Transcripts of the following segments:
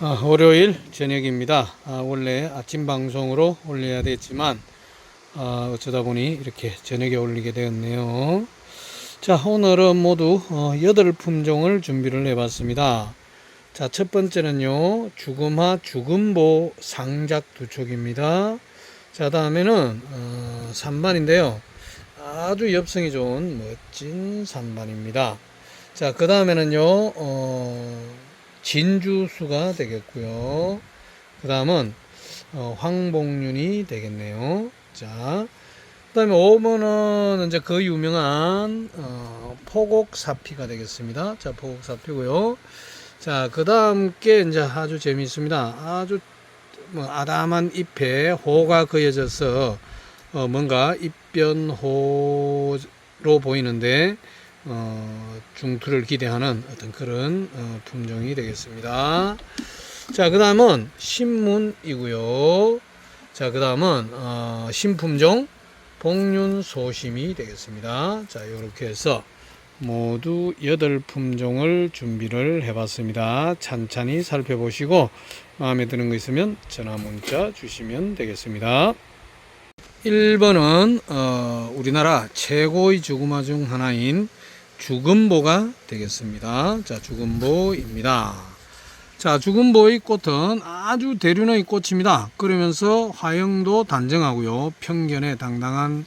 아, 월요일 저녁입니다. 아, 원래 아침 방송으로 올려야 됐지만 아, 어쩌다 보니 이렇게 저녁에 올리게 되었네요. 자, 오늘은 모두 어, 8품종을 준비를 해봤습니다. 자, 첫 번째는요, 죽음화 죽음보 상작 두 촉입니다. 자, 다음에는 어, 산반인데요. 아주 엽성이 좋은 멋진 산반입니다. 자, 그 다음에는요, 어, 진주수가 되겠고요. 그 다음은 어, 황봉륜이 되겠네요. 자, 그 다음에 5번은 이제 그 유명한 어, 포곡사피가 되겠습니다. 자, 포곡사피고요. 자, 그 다음 게 이제 아주 재미있습니다. 아주 뭐 아담한 잎에 호가 그어져서 어, 뭔가 입 변호로 보이는데 어, 중투를 기대하는 어떤 그런 어, 품종이 되겠습니다. 자, 그 다음은 신문이고요. 자, 그 다음은 어, 신품종 복륜소심이 되겠습니다. 자, 이렇게 해서 모두 8품종을 준비를 해봤습니다. 찬찬히 살펴보시고 마음에 드는 거 있으면 전화 문자 주시면 되겠습니다. 1번은 어, 우리나라 최고의 죽음화 중 하나인 죽음보가 되겠습니다. 자, 죽음보입니다. 자, 죽음보의 꽃은 아주 대륜의 꽃입니다. 그러면서 화형도 단정하고요. 편견에 당당한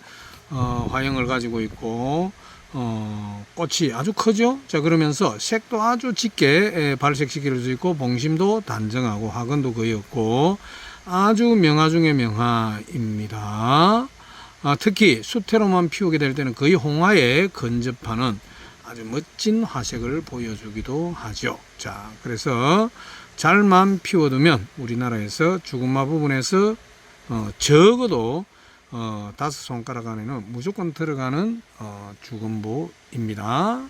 어, 화형을 가지고 있고 어, 꽃이 아주 크죠. 자, 그러면서 색도 아주 짙게 에, 발색시킬 수 있고 봉심도 단정하고 화근도 거의 없고 아주 명화 중의 명화입니다. 아, 특히 수태로만 피우게 될 때는 거의 홍화에 근접하는 아주 멋진 화색을 보여주기도 하죠. 자, 그래서 잘만 피워두면 우리나라에서 죽음마 부분에서 어, 적어도 어, 다섯 손가락 안에는 무조건 들어가는 어, 죽음보입니다.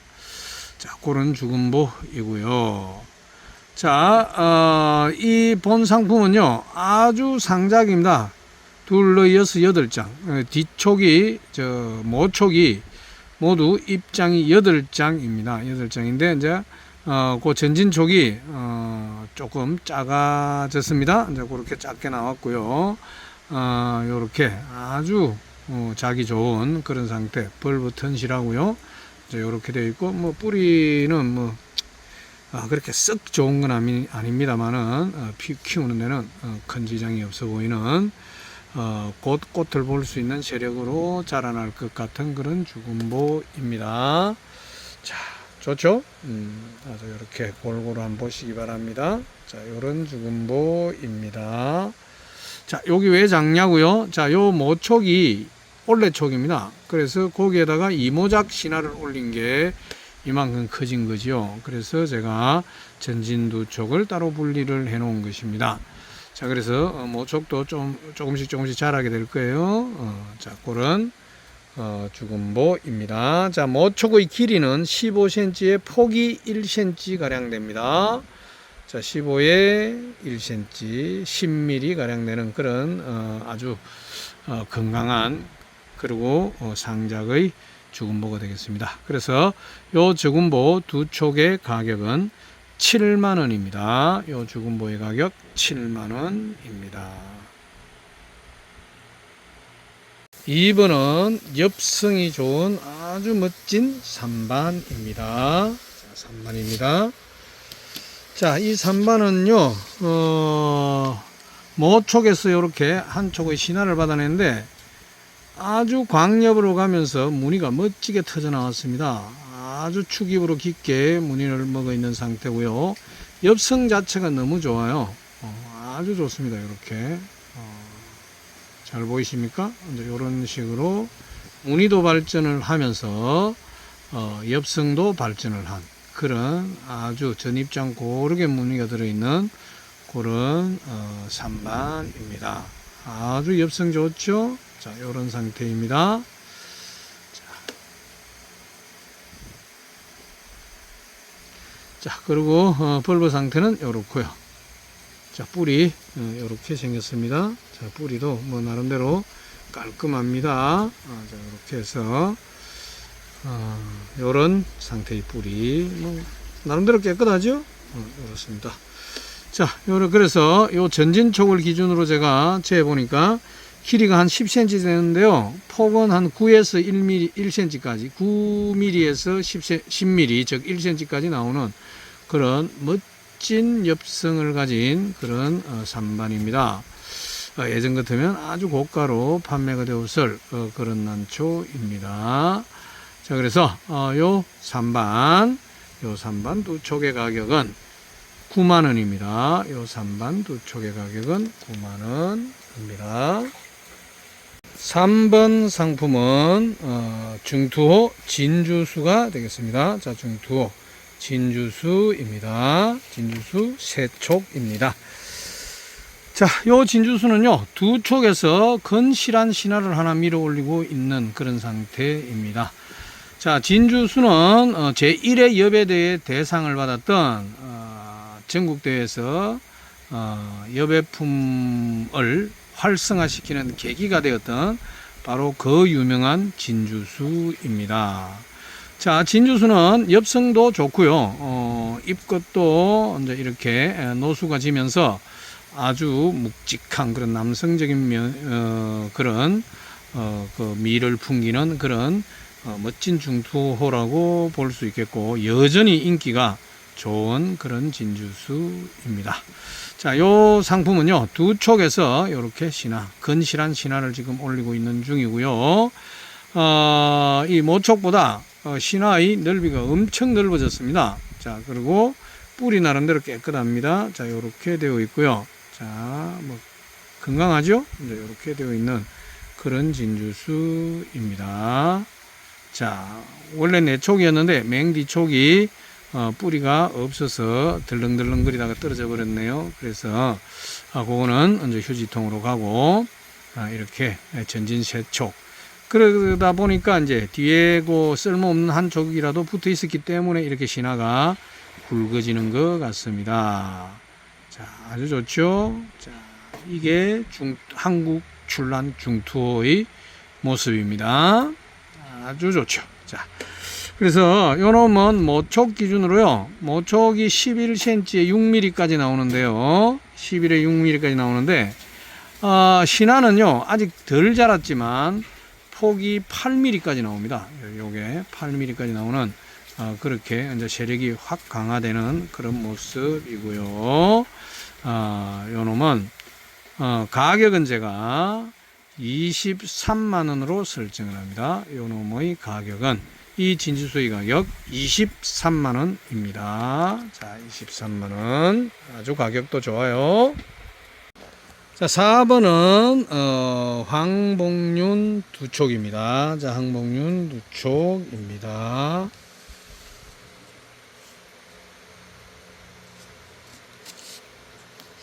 자, 그런 죽음보이고요. 자, 어, 이 본 상품은요, 아주 상작입니다. 둘러 이어서 여덟 장. 어, 뒤촉이, 저, 모촉이 모두 입장이 여덟 장입니다. 여덟 장인데, 이제, 어, 그 전진촉이, 어, 조금 작아졌습니다. 이제 그렇게 작게 나왔고요. 어, 요렇게 아주, 어, 자기 좋은 그런 상태. 벌브 튼실하고요. 이제 요렇게 되어 있고, 뭐, 뿌리는 뭐, 아, 그렇게 썩 좋은 건 아니, 아닙니다만은 어, 피, 키우는 데는 어, 큰 지장이 없어 보이는 어, 꽃, 꽃을 볼 수 있는 세력으로 자라날 것 같은 그런 죽음보입니다. 자, 좋죠? 음, 아주 이렇게 골고루 한번 보시기 바랍니다. 자, 요런 죽음보입니다. 자, 여기 왜 작냐고요? 자, 요 모촉이 올레촉입니다. 그래서 거기에다가 이모작 신화를 올린 게 이만큼 커진 거죠. 그래서 제가 전진두 촉을 따로 분리를 해 놓은 것입니다. 자, 그래서 어, 모촉도 좀 조금씩 조금씩 자라게 될 거예요. 어, 자, 그런 어, 죽음보입니다. 자, 모촉의 길이는 15cm에 폭이 1cm 가량 됩니다. 자, 15에 1cm, 10mm 가량 되는 그런 어, 아주 어, 건강한 그리고 어, 상작의 죽음보가 되겠습니다. 그래서 요 죽음보 두 촉의 가격은 7만 원입니다. 요 죽음보의 가격 7만 원입니다. 2번은 엽성이 좋은 아주 멋진 3반입니다. 자, 3반입니다. 자, 이 3반은요, 어, 모촉에서 이렇게 한 촉의 신화를 받아냈는데 아주 광엽으로 가면서 무늬가 멋지게 터져 나왔습니다. 아주 축입으로 깊게 무늬를 먹어 있는 상태고요. 엽성 자체가 너무 좋아요. 어, 아주 좋습니다. 이렇게 어, 잘 보이십니까? 이제 이런 식으로 무늬도 발전을 하면서 어, 엽성도 발전을 한 그런 아주 전입장 고르게 무늬가 들어있는 그런 어, 산반입니다. 아주 엽성 좋죠? 자, 이런 상태입니다. 자, 자 그리고 어, 벌브 상태는 이렇고요. 자, 뿌리 이렇게 생겼습니다. 자, 뿌리도 뭐 나름대로 깔끔합니다. 아, 자, 이렇게 해서 어, 요런 상태의 뿌리 뭐 나름대로 깨끗하죠? 어, 이렇습니다. 자, 요래 그래서 요 전진촉을 기준으로 제가 재해 보니까 길이가 한 10cm 되는데요. 폭은 한 9에서 1mm, 1cm까지, 9mm에서 10, 10mm, 즉 1cm까지 나오는 그런 멋진 엽성을 가진 그런 어, 산반입니다. 어, 예전 같으면 아주 고가로 판매가 되었을 어, 그런 난초입니다. 자, 그래서 어, 요 산반, 요 산반 두 촉의 가격은 9만 원입니다. 요 산반 두 촉의 가격은 9만 원입니다. 3번 상품은 어, 중투호 진주수가 되겠습니다. 자, 중투호 진주수입니다. 진주수 세 촉입니다. 자, 요 진주수는요, 두 촉에서 건실한 신화를 하나 밀어 올리고 있는 그런 상태입니다. 자, 진주수는 어, 제1회 여배대회 대상을 받았던 어, 전국대회에서 어, 여배품을 활성화시키는 계기가 되었던 바로 그 유명한 진주수입니다. 자, 진주수는 엽성도 좋고요. 어, 잎것도 이제 이렇게 노수가 지면서 아주 묵직한 그런 남성적인 면, 어, 그런 어, 그 미를 풍기는 그런 어, 멋진 중투호라고 볼 수 있겠고 여전히 인기가 좋은 그런 진주수입니다. 자, 요 상품은요 두 촉에서 이렇게 신화 건실한 신화를 지금 올리고 있는 중이고요. 어, 이 모촉보다 어, 신화의 넓이가 엄청 넓어졌습니다. 자, 그리고 뿌리 나름대로 깨끗합니다. 자, 이렇게 되어 있고요. 자, 뭐 건강하죠? 이제 이렇게 되어 있는 그런 진주수입니다. 자, 원래 내촉이었는데 맹디촉이 어, 뿌리가 없어서 덜렁덜렁거리다가 떨어져 버렸네요. 그래서 아, 그거는 이제 휴지통으로 가고 아, 이렇게 전진 세촉. 그러다 보니까 이제 뒤에 그 쓸모없는 한 촉이라도 붙어 있었기 때문에 이렇게 신화가 굵어지는 것 같습니다. 자, 아주 좋죠. 자, 이게 중, 한국 출란 중투의 모습입니다. 아주 좋죠. 자, 그래서 요 놈은 모촉 기준으로요. 모촉이 11cm에 6mm까지 나오는데요. 11에 6mm까지 나오는데 어, 신화는요 아직 덜 자랐지만 폭이 8mm까지 나옵니다. 요게 8mm까지 나오는 어, 그렇게 이제 세력이 확 강화되는 그런 모습이고요. 어, 요 놈은 어, 가격은 제가 23만 원으로 설정을 합니다. 요 놈의 가격은 이 진주수의 가격 23만 원입니다. 자, 23만 원. 아주 가격도 좋아요. 자, 4번은 어, 황봉륜 두촉입니다. 자, 황봉륜 두촉입니다.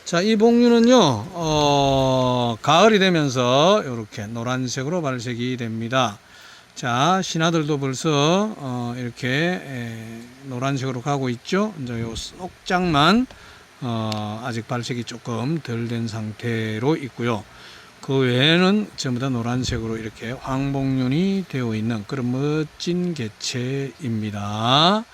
자, 이 봉류는요, 어, 가을이 되면서 이렇게 노란색으로 발색이 됩니다. 자, 신화들도 벌써, 어, 이렇게, 에, 노란색으로 가고 있죠. 이제 요 쏙장만, 어, 아직 발색이 조금 덜 된 상태로 있고요. 그 외에는 전부 다 노란색으로 이렇게 황봉륜이 되어 있는 그런 멋진 개체입니다.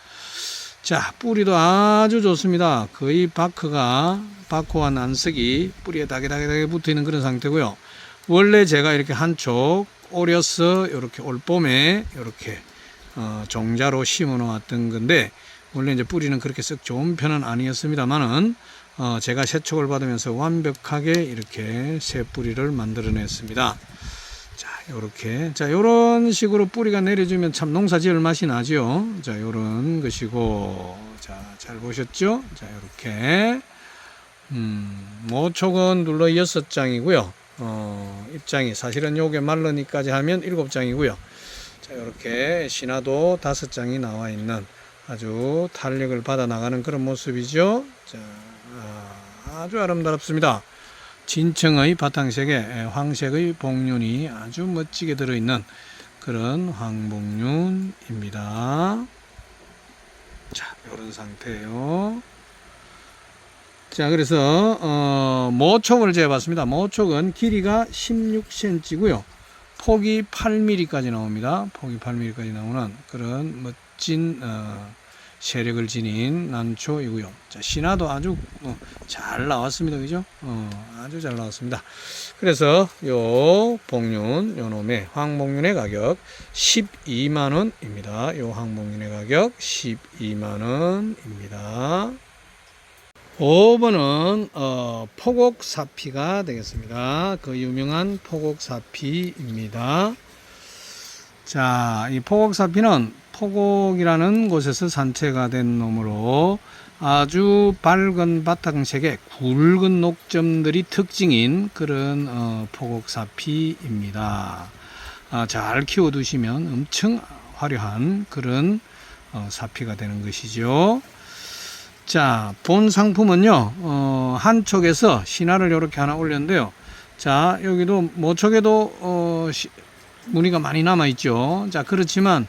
자, 뿌리도 아주 좋습니다. 거의 바크가, 바크와 난석이 뿌리에 다게다게다게 붙어 있는 그런 상태고요. 원래 제가 이렇게 한쪽 오려서 이렇게 올 봄에 이렇게 어, 종자로 심어 놓았던 건데 원래 이제 뿌리는 그렇게 썩 좋은 편은 아니었습니다만은 어, 제가 세척을 받으면서 완벽하게 이렇게 새 뿌리를 만들어냈습니다. 자, 요렇게. 자, 요런 식으로 뿌리가 내려주면 참 농사 지을 맛이 나죠. 자, 요런 것이고. 자, 잘 보셨죠? 자, 요렇게. 음, 모촉은 눌러 6장이고요. 어, 입장이 사실은 요게 말르니까지 하면 7장이고요. 자, 요렇게 신화도 5장이 나와 있는 아주 탄력을 받아 나가는 그런 모습이죠. 자, 아, 아주 아름답습니다. 진청의 바탕색에 황색의 복륜이 아주 멋지게 들어있는 그런 황복륜입니다. 자, 이런 상태예요. 자, 그래서 어, 모촉을 재봤습니다. 모촉은 길이가 16cm고요. 폭이 8mm까지 나옵니다. 폭이 8mm까지 나오는 그런 멋진 어, 세력을 지닌 난초이고요. 자, 신화도 아주 어, 잘 나왔습니다. 그죠? 어, 아주 잘 나왔습니다. 그래서 요 복륜, 요 놈의 황복륜의 가격 12만 원입니다. 요 황복륜의 가격 12만 원입니다. 5번은 어, 포곡사피가 되겠습니다. 그 유명한 포곡사피입니다. 자, 이 포곡사피는 포곡이라는 곳에서 산채가 된 놈으로 아주 밝은 바탕색의 굵은 녹점들이 특징인 그런 어, 포곡사피입니다. 아, 잘 키워두시면 엄청 화려한 그런 어, 사피가 되는 것이죠. 자, 본 상품은요, 어, 한 촉에서 신화를 이렇게 하나 올렸는데요. 자, 여기도 모촉에도, 어, 시- 무늬가 많이 남아있죠. 자, 그렇지만,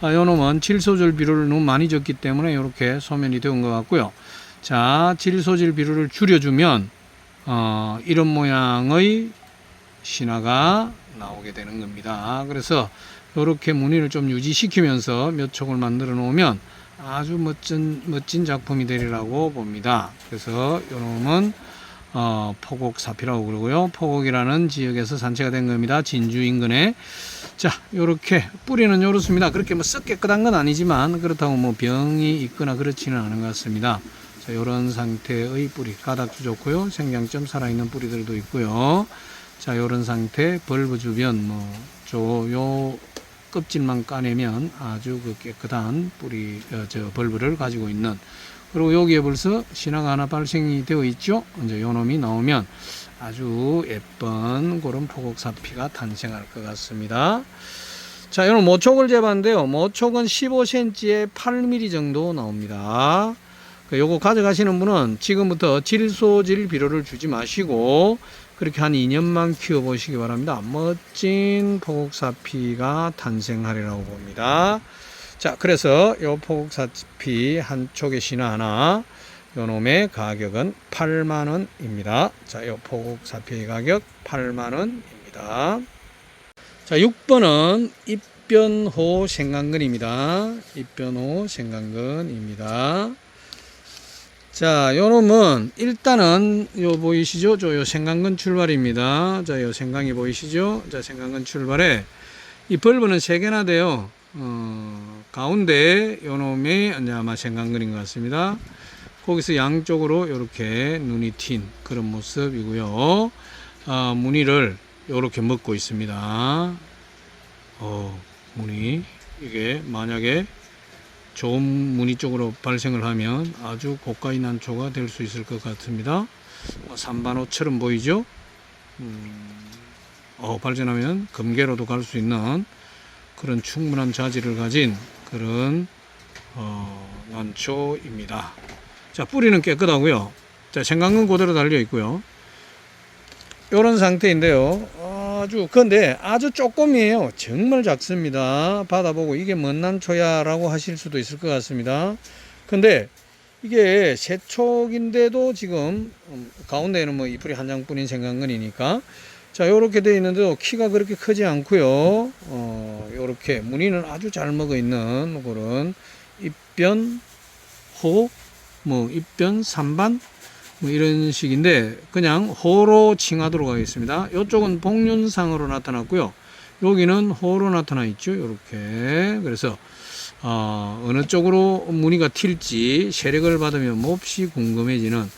아, 요 놈은 질소질 비료를 너무 많이 줬기 때문에 이렇게 소면이 되은 것 같고요. 자, 질소질 비료를 줄여주면, 어, 이런 모양의 신화가 나오게 되는 겁니다. 그래서 이렇게 무늬를 좀 유지시키면서 몇 촉을 만들어 놓으면 아주 멋진 멋진 작품이 되리라고 봅니다. 그래서 요놈은 어, 포곡 사피라고 그러고요. 포곡이라는 지역에서 산채가 된 겁니다. 진주 인근에 자 요렇게 뿌리는 요렇습니다. 그렇게 뭐 썩 깨끗한 건 아니지만 그렇다고 뭐 병이 있거나 그렇지는 않은 것 같습니다. 자 요런 상태의 뿌리 가닥도 좋고요. 생장점 살아있는 뿌리들도 있고요. 자 요런 상태 벌브 주변 뭐저요 껍질만 까내면 아주 그 깨끗한 뿌리 어, 저 벌브를 가지고 있는 그리고 여기에 벌써 신화가 하나 발생이 되어 있죠. 이제 요 놈이 나오면 아주 예쁜 그런 포곡사피가 탄생할 것 같습니다. 자, 이는 모촉을 재봤는데요. 모촉은 15cm에 8mm 정도 나옵니다. 그 요거 가져가시는 분은 지금부터 질소질 비료를 주지 마시고 그렇게 한 2년만 키워보시기 바랍니다. 멋진 포곡사피가 탄생하리라고 봅니다. 자, 그래서 요 포곡사피 한 촉의 신화 하나, 요 놈의 가격은 8만원입니다. 자, 요 포곡사피의 가격 8만원입니다. 자, 6번은 입변호 생강근입니다. 입변호 생강근입니다. 자, 요 놈은 일단은 요 보이시죠? 저 요 생강근 출발입니다. 자, 요 생강이 보이시죠? 자, 생강근 출발에 이 벌브는 세 개나 돼요. 어, 가운데 요 놈이 이제 아마 생강근인 것 같습니다. 거기서 양쪽으로 이렇게 눈이 튄 그런 모습이고요. 어, 무늬를 이렇게 먹고 있습니다. 어, 무늬 이게 만약에 좋은 무늬 쪽으로 발생을 하면 아주 고가의 난초가 될 수 있을 것 같습니다. 뭐 삼반호처럼 보이죠? 음, 어, 발전하면 금괴로도 갈 수 있는 그런 충분한 자질을 가진 그런 어, 난초입니다. 자 뿌리는 깨끗하고요. 자 생강근 그대로 달려 있고요. 이런 상태인데요. 아주 근데 아주 조금이에요. 정말 작습니다. 받아보고 이게 뭔 난초야 라고 하실 수도 있을 것 같습니다. 근데 이게 세촉인데도 지금 음, 가운데에는 뭐 잎풀이 한 장뿐인 생강근이니까 자 요렇게 되어 있는데도 키가 그렇게 크지 않고요. 어 요렇게 무늬는 아주 잘 먹어 있는 그런 입변 호뭐 입변 삼반 뭐 이런 식인데 그냥 호로 칭하도록 하겠습니다. 이쪽은 복륜상으로 나타났고요. 여기는 호로 나타나 있죠. 이렇게 그래서 어, 어느 쪽으로 무늬가 튈지 세력을 받으면 몹시 궁금해지는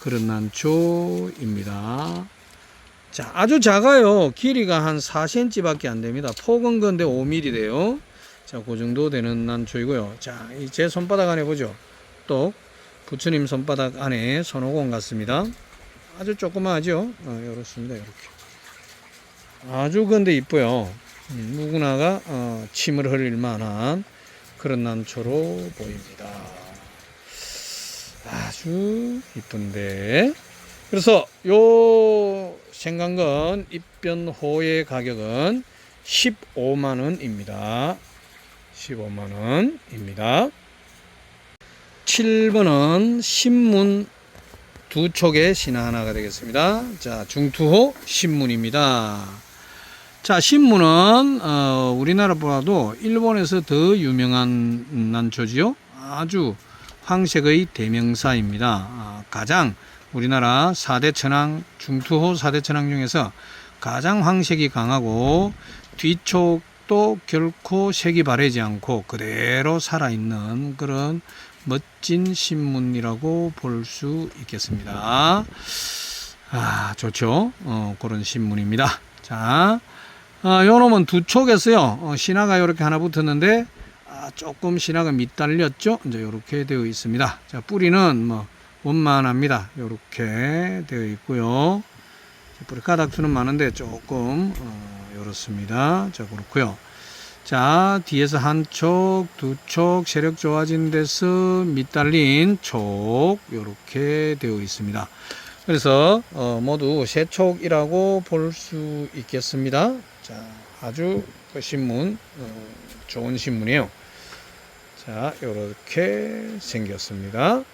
그런 난초입니다. 자, 아주 작아요. 길이가 한 4cm밖에 안 됩니다. 폭은 건데 5mm 돼요. 자, 그 정도 되는 난초이고요. 자, 이제 손바닥 안에 보죠. 또 부처님 손바닥 안에 손오공 같습니다. 아주 조그마하죠. 어, 이렇습니다. 이렇게. 아주 근데 이뻐요. 음, 누구나가 어, 침을 흘릴 만한 그런 난초로 보입니다. 아주 이쁜데. 그래서 요 생강근 입변호의 가격은 15만 원입니다. 15만 원입니다. 7번은 신문 두 촉의 신화 하나가 되겠습니다. 자, 중투호 신문입니다. 자, 신문은 어, 우리나라보다도 일본에서 더 유명한 난초지요. 아주 황색의 대명사입니다. 아, 가장 우리나라 4대 천황, 중투호 4대 천황 중에서 가장 황색이 강하고 뒤쪽도 결코 색이 바래지 않고 그대로 살아있는 그런 멋진 신문이라고 볼 수 있겠습니다. 아, 좋죠. 어, 그런 신문입니다. 자, 아, 요 놈은 두 촉에서요, 어, 신화가 이렇게 하나 붙었는데, 아, 조금 신화가 밑달렸죠? 이제 이렇게 되어 있습니다. 자, 뿌리는 뭐, 원만합니다. 이렇게 되어 있고요. 뿌리 가닥수는 많은데 조금, 어, 이렇습니다. 자, 그렇고요 자, 뒤에서 한 촉, 두 촉, 세력 좋아진 데서 밑달린 촉, 이렇게 되어 있습니다. 그래서 어, 모두 세 촉이라고 볼 수 있겠습니다. 자, 아주 그 신문 어, 좋은 신문이에요. 자, 이렇게 생겼습니다.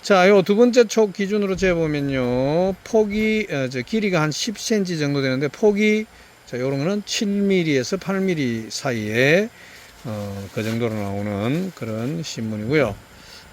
자, 요 두 번째 촉 기준으로 재보면요. 폭이 어, 저 길이가 한 10cm 정도 되는데 폭이 자, 요런 거는 7mm에서 8mm 사이에 어, 그 정도로 나오는 그런 신문이고요.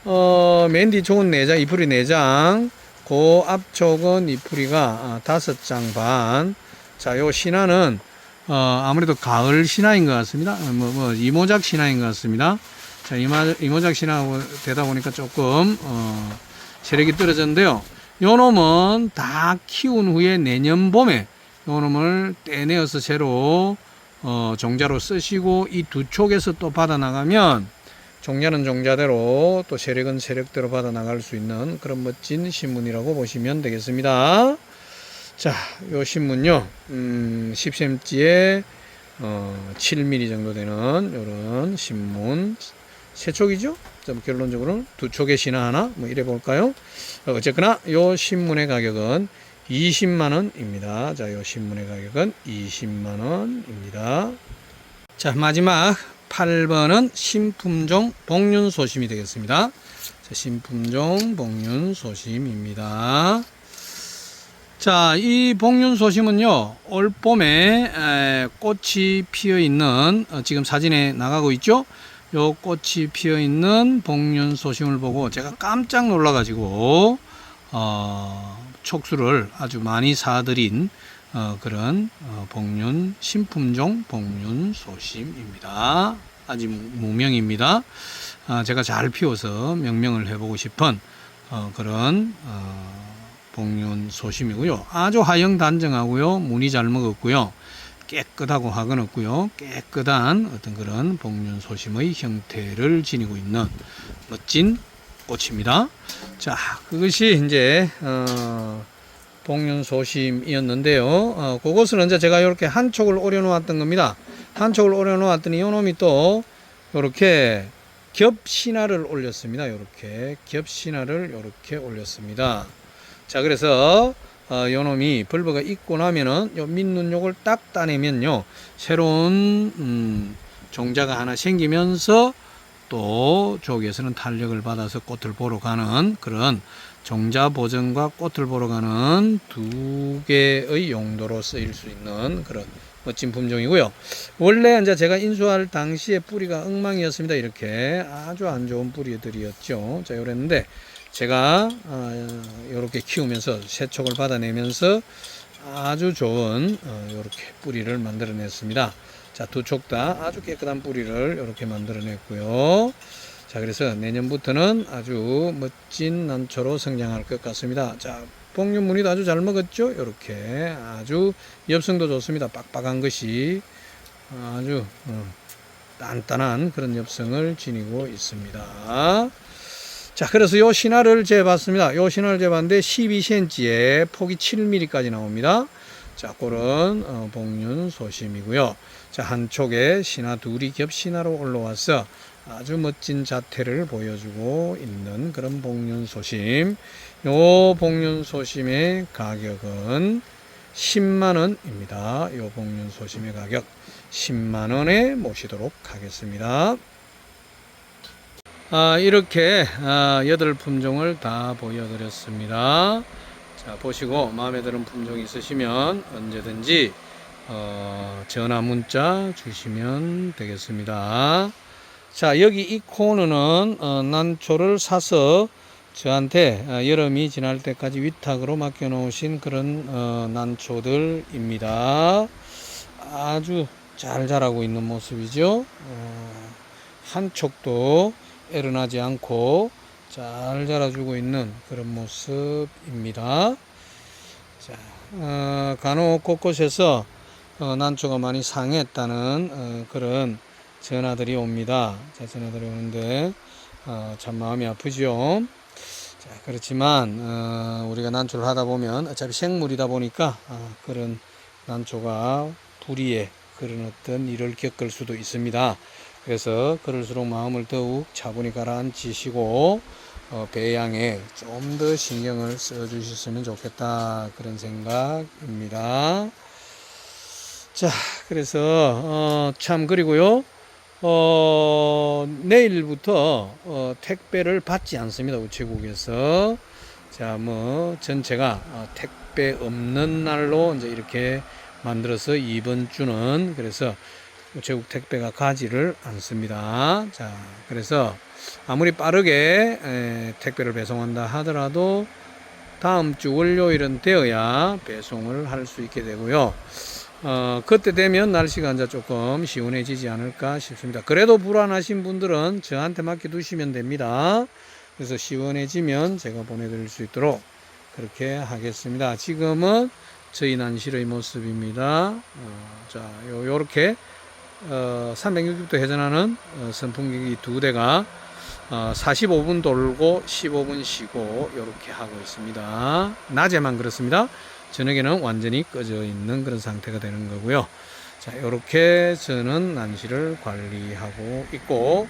어, 맨뒤 촉은 4장, 이풀이 4장, 그 앞쪽은 이풀이가 아, 다섯 장 반. 자, 요 신화는 어, 아무래도 가을 신화인 것 같습니다. 어, 뭐, 뭐 이모작 신화인 것 같습니다. 자, 이마, 이모작 신화 되다 보니까 조금 어, 세력이 떨어졌는데요. 요 놈은 다 키운 후에 내년 봄에 요 놈을 떼내어서 새로 어, 종자로 쓰시고 이 두 촉에서 또 받아 나가면 종자는 종자대로 또 세력은 세력대로 받아 나갈 수 있는 그런 멋진 신문이라고 보시면 되겠습니다. 자, 요 신문요, 음, 10cm에 어, 7mm 정도 되는 요런 신문 세 촉이죠? 좀 결론적으로 두 촉의 신화 하나 뭐 이래 볼까요? 어, 어쨌거나 요 신문의 가격은 20만 원입니다. 자, 요 신문의 가격은 20만 원입니다. 자, 마지막 8번은 신품종 복륜 소심이 되겠습니다. 자, 신품종 복륜 소심입니다. 자, 이 복륜 소심은요, 올 봄에 에, 꽃이 피어 있는, 어, 지금 사진에 나가고 있죠? 요 꽃이 피어 있는 복륜 소심을 보고 제가 깜짝 놀라가지고, 어, 촉수를 아주 많이 사들인 어, 그런 어, 복륜 신품종 복륜 소심입니다. 아직 무명입니다. 아, 제가 잘 피워서 명명을 해보고 싶은 어, 그런 어, 복륜 소심이고요. 아주 하영 단정하고요. 무늬 잘 먹었고요. 깨끗하고 학은 없고요. 깨끗한 어떤 그런 복륜 소심의 형태를 지니고 있는 멋진 꽃입니다. 자, 그것이 이제 어, 복륜 소심이었는데요. 어, 그것을 이제 제가 이렇게 한 촉을 오려 놓았던 겁니다. 한 촉을 오려 놓았더니 이 놈이 또 이렇게 겹 신화를 올렸습니다. 이렇게 겹 신화를 이렇게 올렸습니다. 자, 그래서 어, 요 놈이 벌버가 있고 나면은 요 요걸 딱 따내면요 새로운 음, 종자가 하나 생기면서 또 저기에서는 탄력을 받아서 꽃을 보러 가는 그런 종자 보정과 꽃을 보러 가는 두 개의 용도로 쓰일 수 있는 그런 멋진 품종이고요. 원래 이제 제가 인수할 당시에 뿌리가 엉망이었습니다. 이렇게 아주 안 좋은 뿌리들이었죠. 자, 요랬는데 제가 이렇게 아, 키우면서 세척을 받아내면서 아주 좋은 이렇게 어, 뿌리를 만들어냈습니다. 자, 두 촉 다 아주 깨끗한 뿌리를 이렇게 만들어냈고요. 자, 그래서 내년부터는 아주 멋진 난초로 성장할 것 같습니다. 자, 복륜 무늬도 아주 잘 먹었죠? 이렇게 아주 엽성도 좋습니다. 빡빡한 것이 아주 어, 단단한 그런 엽성을 지니고 있습니다. 자, 그래서 요 신화를 재봤습니다. 요 신화를 재봤는데 12cm에 폭이 7mm까지 나옵니다. 자, 그런 어, 복륜 소심이고요. 자, 한쪽에 신화 둘이 겹 신화로 올라와서 아주 멋진 자태를 보여주고 있는 그런 복륜 소심. 요 복륜 소심의 가격은 10만 원입니다. 요 복륜 소심의 가격 10만 원에 모시도록 하겠습니다. 아, 이렇게 아, 여덟 품종을 다 보여드렸습니다. 자, 보시고 마음에 드는 품종이 있으시면 언제든지 어, 전화 문자 주시면 되겠습니다. 자, 여기 이 코너는 어, 난초를 사서 저한테 어, 여름이 지날 때까지 위탁으로 맡겨 놓으신 그런 어, 난초들입니다. 아주 잘 자라고 있는 모습이죠. 어, 한 촉도 에르나지 않고 잘 자라주고 있는 그런 모습입니다. 자, 어, 간혹 곳곳에서 어, 난초가 많이 상했다는 어, 그런 전화들이 옵니다. 자, 전화들이 오는데 어, 참 마음이 아프죠. 자, 그렇지만 어, 우리가 난초를 하다 보면 어차피 생물이다 보니까 어, 그런 난초가 불의에 그런 어떤 일을 겪을 수도 있습니다. 그래서 그럴수록 마음을 더욱 차분히 가라앉히시고 어, 배양에 좀 더 신경을 써 주셨으면 좋겠다 그런 생각입니다. 자, 그래서 어, 참 그리고요. 어, 내일부터 어, 택배를 받지 않습니다. 우체국에서. 자, 뭐 전체가 어, 택배 없는 날로 이제 이렇게 만들어서 이번 주는 그래서 우체국 택배가 가지를 않습니다. 자, 그래서 아무리 빠르게 에, 택배를 배송한다 하더라도 다음 주 월요일은 되어야 배송을 할 수 있게 되고요. 어, 그때 되면 날씨가 이제 조금 시원해지지 않을까 싶습니다. 그래도 불안하신 분들은 저한테 맡겨두시면 됩니다. 그래서 시원해지면 제가 보내드릴 수 있도록 그렇게 하겠습니다. 지금은 저희 난실의 모습입니다. 어, 자, 요, 요렇게 어, 360도 회전하는 어, 선풍기 두 대가 어, 45분 돌고 15분 쉬고 이렇게 하고 있습니다. 낮에만 그렇습니다. 저녁에는 완전히 꺼져 있는 그런 상태가 되는 거고요. 자, 이렇게 저는 난시를 관리하고 있고,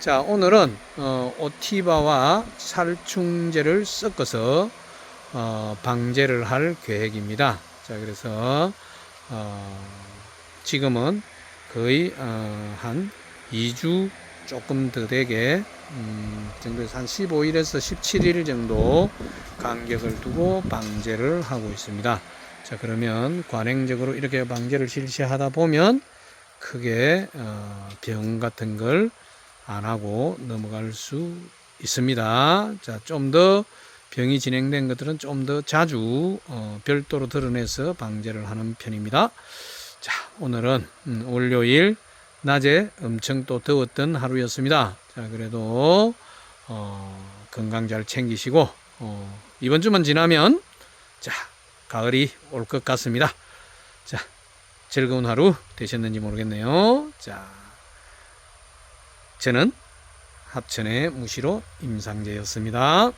자, 오늘은 어, 오티바와 살충제를 섞어서 어, 방제를 할 계획입니다. 자, 그래서 어, 지금은 거의 어, 한 2주 조금 더 되게 음, 정도에서 한 15일에서 17일 정도 간격을 두고 방제를 하고 있습니다. 자 그러면 관행적으로 이렇게 방제를 실시하다 보면 크게 어, 병 같은 걸 안 하고 넘어갈 수 있습니다. 자좀 더 병이 진행된 것들은 좀 더 자주 어, 별도로 드러내서 방제를 하는 편입니다. 자 오늘은 음, 월요일 낮에 엄청 또 더웠던 하루였습니다. 자, 그래도, 어, 건강 잘 챙기시고, 어, 이번 주만 지나면, 자, 가을이 올 것 같습니다. 자, 즐거운 하루 되셨는지 모르겠네요. 자, 저는 합천의 무시로 임상재였습니다.